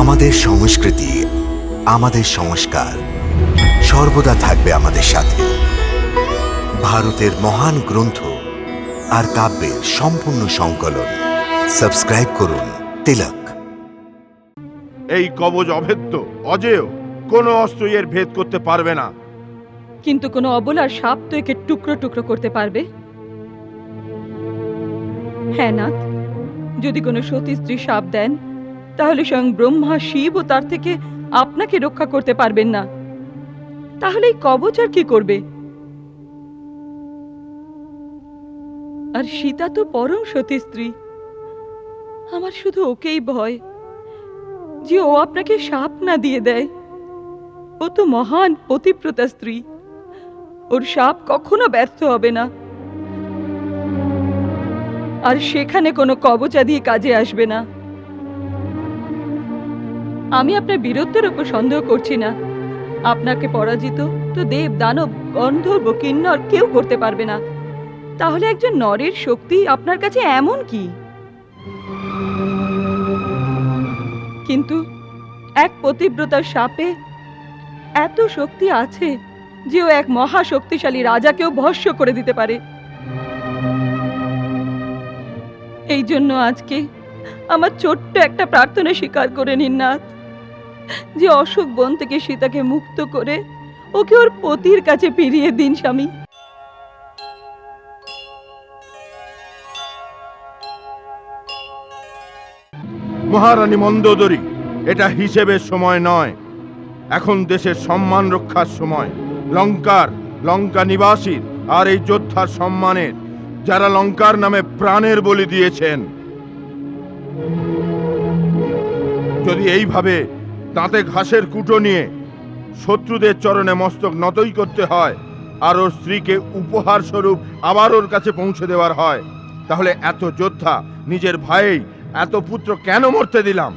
আমাদের সংস্কৃতি আমাদের সংস্কার সর্বদা থাকবে আমাদের সাথে। ভারতের মহান গ্রন্থ আর কাব্যের সম্পূর্ণ সংকলন। সাবস্ক্রাইব করুন তিলক। এই কবচ অভেদ্য অজেয় কোনো অস্ত্রই এর ভেদ করতে পারবে না। কিন্তু কোনো অবলার সাপ তো একে টুকরো টুকরো করতে পারবে। হ্যাঁ নাথ যদি কোনো সতী স্ত্রী সাপ দেন তাহলে স্বয়ং ব্রহ্মা শিব ও তার থেকে আপনাকে রক্ষা করতে পারবেন না। তাহলে এই কবচ আর কি করবে? আর সীতা তো পরম সতী স্ত্রী। আমার শুধু ওকেই ভয় যে ও আপনাকে সাপ না দিয়ে দেয়। ও তো মহান পতিপ্রতা স্ত্রী। ওর সাপ কখনো ব্যর্থ হবে না। আর সেখানে কোনো কবচা দিয়ে কাজে আসবে না। আমি আপনার বীরত্বের উপর সন্দেহ করছি না। আপনাকে পরাজিত তো দেব, দানব, গন্ধর্ব, কিন্নর কেউ করতে পারবে না। তাহলে একজন নরের শক্তি আপনার কাছে এমন কি? কিন্তু এক পতিব্রতার সাপে এত শক্তি আছে যে ও এক মহা শক্তিশালী রাজাকেও ভস্য করে দিতে পারে। এই জন্য আজকে আমার ছোট্ট একটা প্রার্থনা স্বীকার করে নিন, নাথ। যে অশোক বন থেকে সীতাকে মুক্ত করে ওকে ওর পতির কাছে ফিরিয়ে দিন, স্বামী। মহারানী মন্দোদরী, এটা হিসেবের সময় নয়। এখন দেশের সম্মান রক্ষার সময়। লঙ্কার, লঙ্কা নিবাসীর আর এই যোদ্ধার সম্মানের, যারা লঙ্কার নামে প্রাণের বলি দিয়েছেন। যদি এইভাবে দাঁতে ঘাসের কুটো নিয়ে শত্রুদের চরণে মস্তক নতই করতে হয় আর ওর স্ত্রীকে উপহার স্বরূপ আবার ওর কাছে পৌঁছে দেওয়ার হয়। তাহলে এত যোদ্ধা, নিজের ভাই এত পুত্র কেন মরতে দিলাম?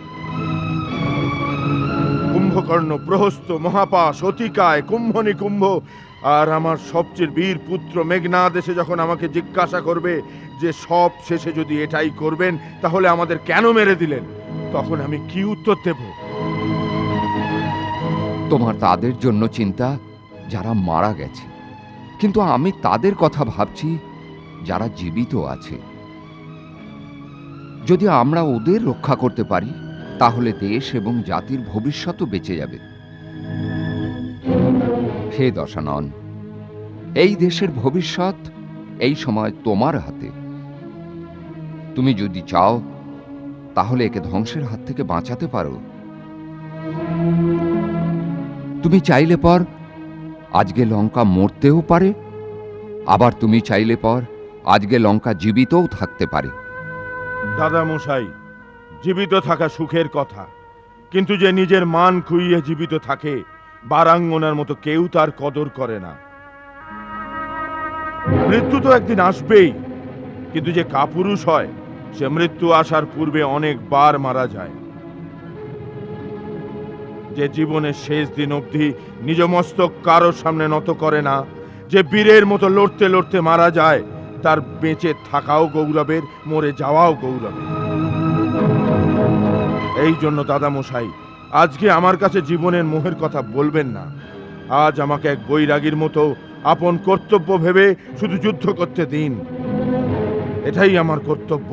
কুম্ভকর্ণ, প্রহস্ত, মহাপাশ, অতিকায় কুম্ভনি কুম্ভ আর আমার সবচেয়ে বীর পুত্র মেঘনাদ এসে যখন আমাকে জিজ্ঞাসা করবে যে সব শেষে যদি এটাই করবেন, তাহলে আমাদের কেন মেরে দিলেন? তখন আমি কি উত্তর দেব? তোমার তাদের জন্য চিন্তা যারা মারা গেছে। কিন্তু আমি তাদের কথা ভাবছি যারা জীবিত আছে। যদি আমরা ওদের রক্ষা করতে পারি, তাহলে দেশ এবং জাতির ভবিষ্যতও বেঁচে যাবে। হে দশানন, এই দেশের ভবিষ্যৎ এই সময় তোমার হাতে। তুমি যদি চাও, তাহলে একে ধ্বংসের হাত থেকে বাঁচাতে পারো। তুমি চাইলে পর, আজকে লঙ্কা মরতেও পারে। আবার তুমি চাইলে পর, আজকে লঙ্কা জীবিতও থাকতে পারে। দাদা মশাই জীবিত থাকা সুখের কথা। কিন্তু যে নিজের মান খুইয়ে জীবিত থাকে, বারাঙ্গনার মতো কেউ তার কদর করে না। মৃত্যু তো একদিন আসবেই, কিন্তু যে কাপুরুষ হয়, সে মৃত্যু আসার পূর্বে অনেকবার মারা যায়। যে জীবনের শেষ দিন অবধি নিজ মস্তক কারোর সামনে নত করে না, যে বীরের মতো লড়তে লড়তে মারা যায়, তার বেঁচে থাকাও গৌরবের, মরে যাওয়াও গৌরবের। এই জন্য দাদামশাই, আজকে আমার কাছে জীবনের মোহের কথা বলবেন না। আজ আমাকে এক বৈরাগীর মতো আপন কর্তব্য ভেবে শুধু যুদ্ধ করতে দিন। এটাই আমার কর্তব্য।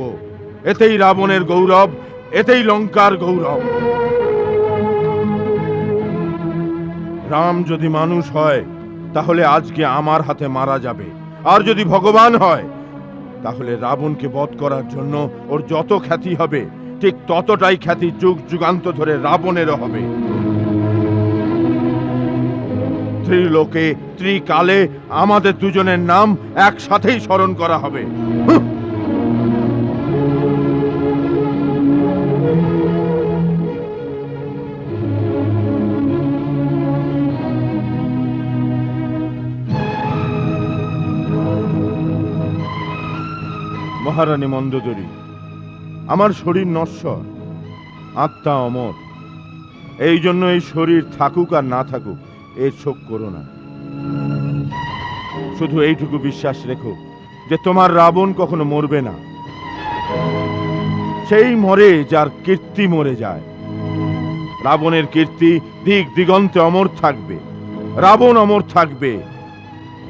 এতেই রাবণের গৌরব, এতেই লঙ্কার গৌরব। রাম যদি মানুষ হয়, তাহলে আজকে আমার হাতে মারা যাবে। আর যদি ভগবান হয়, তাহলে রাবণকে বধ করার জন্য ওর যত খ্যাতি হবে, ঠিক ততটাই খ্যাতি যুগ যুগান্ত ধরে রাবণেরও হবে। ত্রিলোকে, ত্রিকালে আমাদের দুজনের নাম একসাথেই স্মরণ করা হবে। মহারানী মন্দোদরী আমার শরীর নশ্বর, আত্মা অমর। এই জন্য এই শরীর থাকুক আর না থাকুক এর শোক করো না। শুধু এইটুকু বিশ্বাস রেখো যে তোমার রাবণ কখনো মরবে না। সেই মরে যার কীর্তি মরে যায়। রাবণের কীর্তি দিক দিগন্তে অমর থাকবে। রাবণ অমর থাকবে।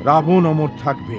রাবণ অমর থাকবে।